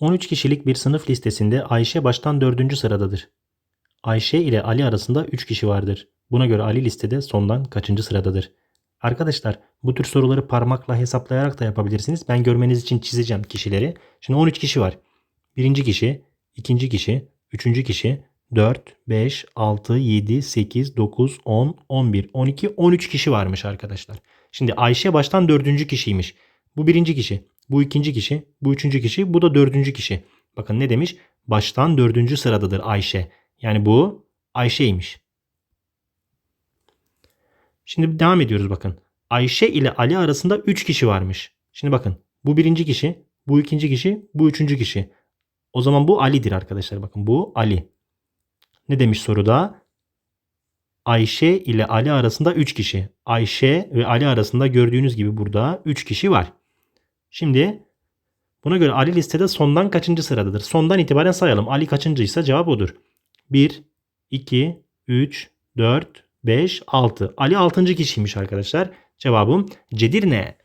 13 kişilik bir sınıf listesinde Ayşe baştan 4. sıradadır. Ayşe ile Ali arasında 3 kişi vardır. Buna göre Ali listede sondan kaçıncı sıradadır? Arkadaşlar bu tür soruları parmakla hesaplayarak da yapabilirsiniz. Ben görmeniz için çizeceğim kişileri. Şimdi 13 kişi var. Birinci kişi, ikinci kişi, üçüncü kişi, 4, 5, 6, 7, 8, 9, 10, 11, 12, 13 kişi varmış arkadaşlar. Şimdi Ayşe baştan dördüncü kişiymiş. Bu birinci kişi, bu ikinci kişi, bu üçüncü kişi, bu da dördüncü kişi. Bakın ne demiş? Baştan dördüncü sıradadır Ayşe. Yani bu Ayşe'ymiş. Şimdi devam ediyoruz bakın. Ayşe ile Ali arasında 3 kişi varmış. Şimdi bakın bu birinci kişi, bu ikinci kişi, bu üçüncü kişi. O zaman bu Ali'dir arkadaşlar. Bakın bu Ali. Ne demiş soruda? Ayşe ile Ali arasında 3 kişi. Ayşe ve Ali arasında gördüğünüz gibi burada 3 kişi var. Şimdi buna göre Ali listede sondan kaçıncı sıradadır? Sondan itibaren sayalım. Ali kaçıncıysa cevap odur. 1, 2, 3, 4, 5, 6. Ali 6. kişiymiş arkadaşlar. Cevabım Cedirne.